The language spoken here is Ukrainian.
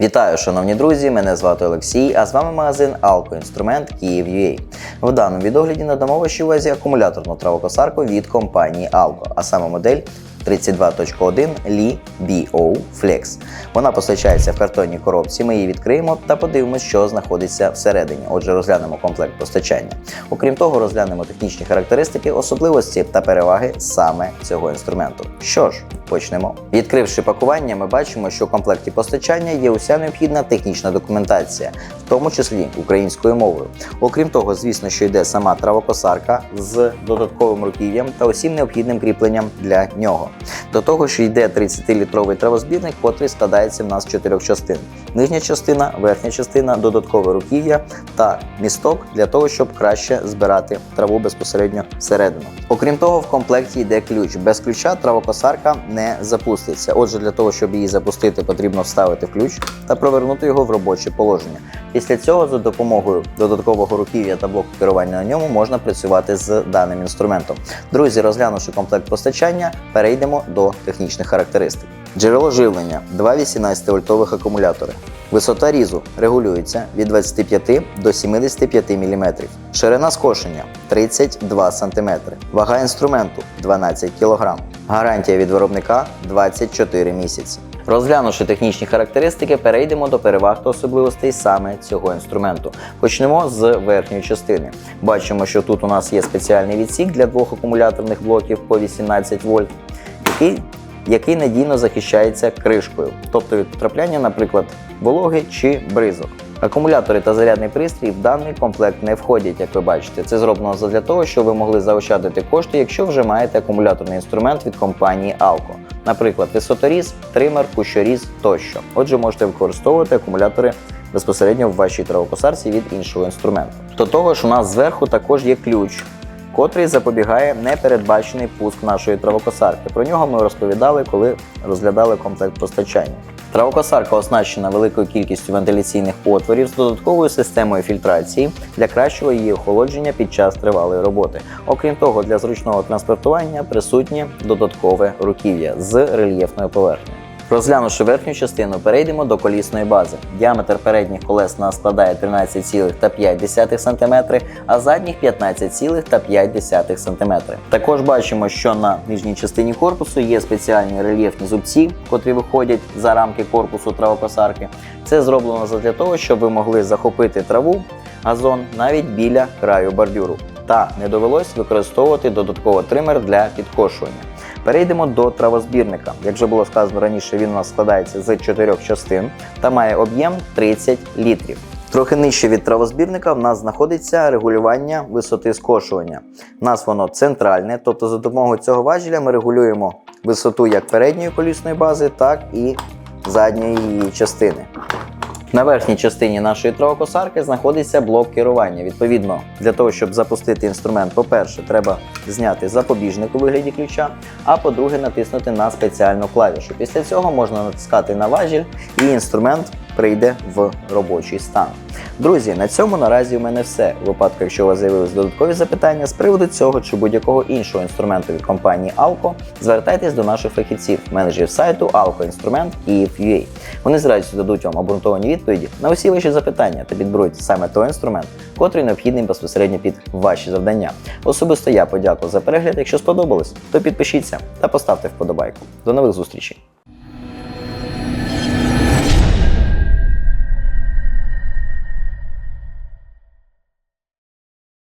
Вітаю, шановні друзі! Мене звати Олексій, а з вами магазин Alco Інструмент Київ.UA. В даному відогляді надамо вашій увазі акумуляторну травокосарку від компанії Alco, а саме модель 32.1 Li BO Flex. Вона постачається в картонній коробці. Ми її відкриємо та подивимося, що знаходиться всередині. Отже, розглянемо комплект постачання. Окрім того, розглянемо технічні характеристики, особливості та переваги саме цього інструменту. Що ж, почнемо. Відкривши пакування, ми бачимо, що в комплекті постачання є уся необхідна технічна документація, в тому числі українською мовою. Окрім того, звісно, що йде сама травокосарка з додатковим руків'ям та усім необхідним кріпленням для нього. До того ж йде 30-літровий травозбірник, котрий складається в нас з чотирьох частин: нижня частина, верхня частина, додаткове руків'я та місток для того, щоб краще збирати траву безпосередньо всередину. Окрім того, в комплекті йде ключ. Без ключа травокосарка не запуститься. Отже, для того, щоб її запустити, потрібно вставити ключ та провернути його в робоче положення. Після цього за допомогою додаткового руків'я та блоку керування на ньому можна працювати з даним інструментом. Друзі, розглянувши комплект постачання, перейдемо до технічних характеристик. Джерело живлення 2 18 вольтових акумулятори. Висота різу регулюється від 25 до 75 мм. Ширина скошення 32 см. Вага інструменту 12 кг. Гарантія від виробника 24 місяці. Розглянувши технічні характеристики, перейдемо до переваг та особливостей саме цього інструменту. Почнемо з верхньої частини. Бачимо, що тут у нас є спеціальний відсік для двох акумуляторних блоків по 18 вольт, який який надійно захищається кришкою, тобто від потрапляння, наприклад, вологи чи бризок. Акумулятори та зарядний пристрій в даний комплект не входять, як ви бачите. Це зроблено для того, щоб ви могли заощадити кошти, якщо вже маєте акумуляторний інструмент від компанії Alco. Наприклад, висоторіз, тример, кущоріз тощо. Отже, можете використовувати акумулятори безпосередньо в вашій травокосарці від іншого інструменту. До того ж, у нас зверху також є ключ котрий запобігає непередбачений пуск нашої травокосарки. Про нього ми розповідали, коли розглядали комплект постачання. Травокосарка оснащена великою кількістю вентиляційних отворів з додатковою системою фільтрації для кращого її охолодження під час тривалої роботи. Окрім того, для зручного транспортування присутнє додаткове руків'я з рельєфною поверхнею. Розглянувши верхню частину, перейдемо до колісної бази. Діаметр передніх колес нас складає 13,5 см, а задніх 15,5 см. Також бачимо, що на нижній частині корпусу є спеціальні рельєфні зубці, котрі виходять за рамки корпусу травокосарки. Це зроблено для того, щоб ви могли захопити траву, газон навіть біля краю бордюру. Та не довелось використовувати додатково тример для підкошування. Перейдемо до травозбірника. Як вже було сказано раніше, він у нас складається з чотирьох частин та має об'єм 30 літрів. Трохи нижче від травозбірника в нас знаходиться регулювання висоти скошування. У нас воно центральне, тобто за допомогою цього важеля ми регулюємо висоту як передньої колісної бази, так і задньої її частини. На верхній частині нашої травокосарки знаходиться блок керування. Відповідно, для того, щоб запустити інструмент, по-перше, треба зняти запобіжник у вигляді ключа, а по-друге, натиснути на спеціальну клавішу. Після цього можна натискати на важіль і інструмент прийде в робочий стан. Друзі, на цьому наразі у мене все. У випадку, якщо у вас з'явились додаткові запитання з приводу цього чи будь-якого іншого інструменту від компанії Alco, звертайтесь до наших фахівців, менеджерів сайту Alco Інструмент Київ.UA. Вони з радістю дадуть вам обґрунтовані відповіді на усі ваші запитання та підберуть саме той інструмент, котрий необхідний безпосередньо під ваші завдання. Особисто я подякую за перегляд. Якщо сподобалось, то підпишіться та поставте вподобайку. До нових зустрічей!